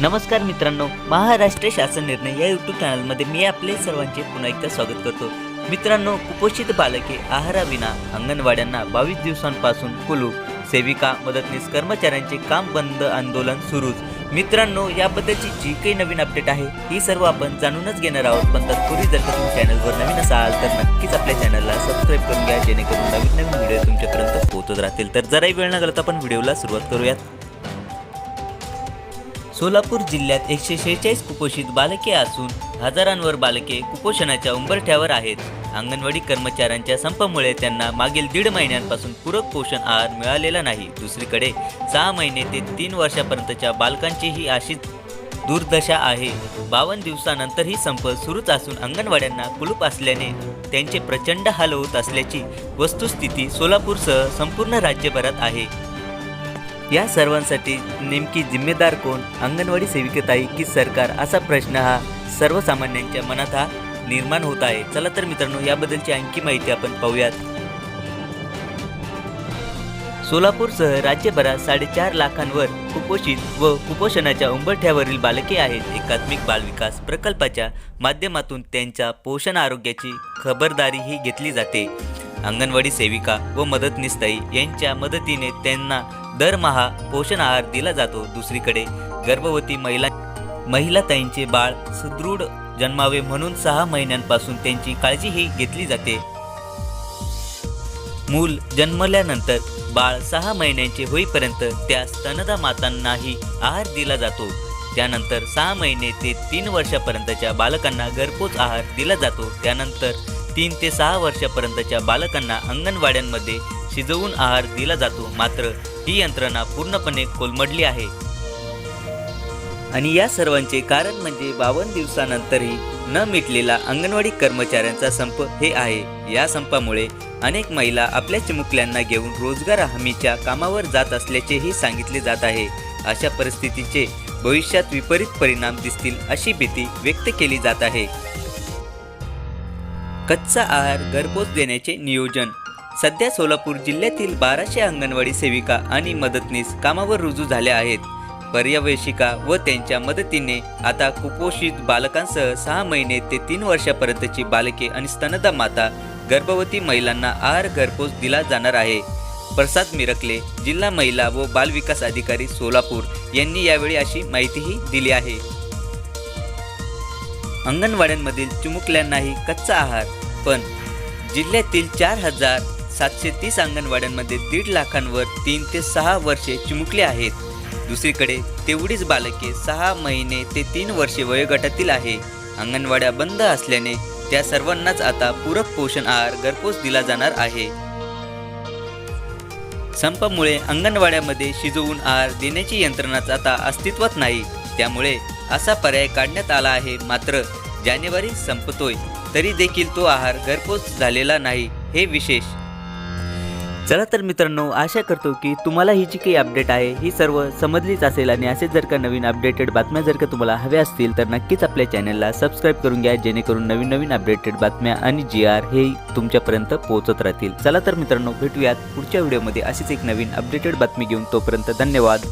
नमस्कार मित्रांनो महाराष्ट्र शासन निर्णय या यूट्यूब चॅनलमध्ये मी आपले सर्वांचे पुन्हा एकदा स्वागत करतो. मित्रांनो कुपोषित बालके आहाराविना अंगणवाड्यांना बावीस दिवसांपासून कुलूप सेविका मदतनीस कर्मचाऱ्यांचे काम बंद आंदोलन सुरूच. मित्रांनो याबद्दलची जी काही नवीन अपडेट आहे ही सर्व आपण जाणूनच घेणार आहोत. पण तत्पूर्वी जर का तुम्ही चॅनलवर नवीन असाल तर नक्कीच आपल्या चॅनलला सबस्क्राईब करून घ्या जेणेकरून नवीन नवीन व्हिडिओ तुमच्यापर्यंत पोहोचत राहतील. तर जराही वेळ न घालता आपण व्हिडिओला सुरुवात करूयात. सोलापूर जिल्ह्यात एकशे शेहेचाळीस कुपोषित बालके असून हजारांवर बालके कुपोषणाच्या उंबरठ्यावर आहेत. अंगणवाडी कर्मचाऱ्यांच्या संपामुळे त्यांना मागील दीड महिन्यांपासून पूरक पोषण आहार मिळालेला नाही. दुसरीकडे सहा महिने ते तीन वर्षापर्यंतच्या बालकांचीही अशीच दुर्दशा आहे. बावन्न दिवसानंतरही संप सुरूच असून अंगणवाड्यांना कुलूप असल्याने त्यांचे प्रचंड हाल होत असल्याची वस्तुस्थिती सोलापूरसह संपूर्ण राज्यभरात आहे. या सर्वांसाठी नेमकी जिम्मेदार कोण? अंगणवाडी सेविकेताई की सरकार? असा प्रश्न हा सर्वसामान्यांच्या मनात हा निर्माण होत आहे. चला तर मित्रांनो याबद्दलची आणखी माहिती आपण पाहूयात. सोलापूरसह राज्यभरात साडेचार लाखांवर कुपोषित व कुपोषणाच्या उंबरठ्यावरील बालके आहेत. एकात्मिक बालविकास प्रकल्पाच्या माध्यमातून त्यांच्या पोषण आरोग्याची खबरदारीही घेतली जाते. अंगणवाडी सेविका व मदतनीसताई यांच्या मदतीने त्यांना दरमहा पोषण आहार दिला जातो. दुसरीकडे गर्भवती महिला महिलाताईंचे बाळ सुदृढ जन्मावे म्हणून सहा महिन्यांपासून त्यांची काळजीही घेतली जाते. मूल जन्मल्यानंतर बाळ सहा महिन्यांचे होईपर्यंत त्या स्तनदा मातांनाही आहार दिला जातो. त्यानंतर सहा महिने ते तीन वर्षापर्यंतच्या बालकांना घरपोच आहार दिला जातो. त्यानंतर तीन ते सहा वर्षापर्यंतच्या बालकांना अंगणवाड्यांमध्ये शिजवून आहार दिला जातो. मात्र ही यंत्रणा पूर्णपणे कोलमडली आहे. आणि या सर्वांचे कारण म्हणजे बावन्न दिवसानंतरही न मिटलेला अंगणवाडी कर्मचाऱ्यांचा संप हे आहे. या संपामुळे अनेक महिला आपल्या चिमुकल्यांना घेऊन रोजगार हमीच्या कामावर जात असल्याचेही सांगितले जात आहे. अशा परिस्थितीचे भविष्यात विपरीत परिणाम दिसतील अशी भीती व्यक्त केली जात आहे. कच्चा आहार घरपोच देण्याचे नियोजन. सध्या सोलापूर जिल्ह्यातील बाराशे अंगणवाडी सेविका आणि मदतनीस कामावर रुजू झाल्या आहेत. पर्यवेशिका व त्यांच्या मदतीने आता कुपोषित बालकांसह सहा महिने ते तीन वर्षापर्यंतची बालके आणि स्तनदा माता गर्भवती महिलांना आहार घरपोच दिला जाणार आहे. प्रसाद मिरकले जिल्हा महिला व बालविकास अधिकारी सोलापूर यांनी यावेळी अशी माहितीही दिली आहे. अंगणवाड्यांमधील चिमुकल्यांनाही कच्चा आहार पण जिल्ह्यातील चार हजार सातशे तीस अंगणवाड्यांमध्ये दीड लाखांवर तीन ते सहा वर्षे चिमुकले आहेत. दुसरीकडे तेवढीच बालके सहा महिने ते तीन वर्षे वयोगटातील आहे. अंगणवाड्या बंद असल्याने त्या सर्वांनाच आता पूरक पोषण आहार घरपोच दिला जाणार आहे. संपामुळे अंगणवाड्यामध्ये शिजवून आहार देण्याची यंत्रणाच आता अस्तित्वात नाही. त्यामुळे असा पर्याय काढण्यात आला आहे. मात्र जानेवारी संपतोय तरी देखील तो आहार घरपोच झालेला नाही हे विशेष. चला तर मित्रांनो आशा करतो की तुम्हाला ही जी काही अपडेट आहे ही सर्व समजलीच असेल आणि असेच जर का नवीन अपडेटेड बातम्या जर का तुम्हाला हव्या असतील तर नक्कीच आपल्या चॅनलला सबस्क्राईब करून घ्या जेणेकरून नवीन नवीन अपडेटेड बातम्या आणि जी आर हे तुमच्यापर्यंत पोहोचत राहतील. चला तर मित्रांनो भेटूयात पुढच्या व्हिडिओमध्ये अशीच एक नवीन अपडेटेड बातमी घेऊन. तोपर्यंत धन्यवाद.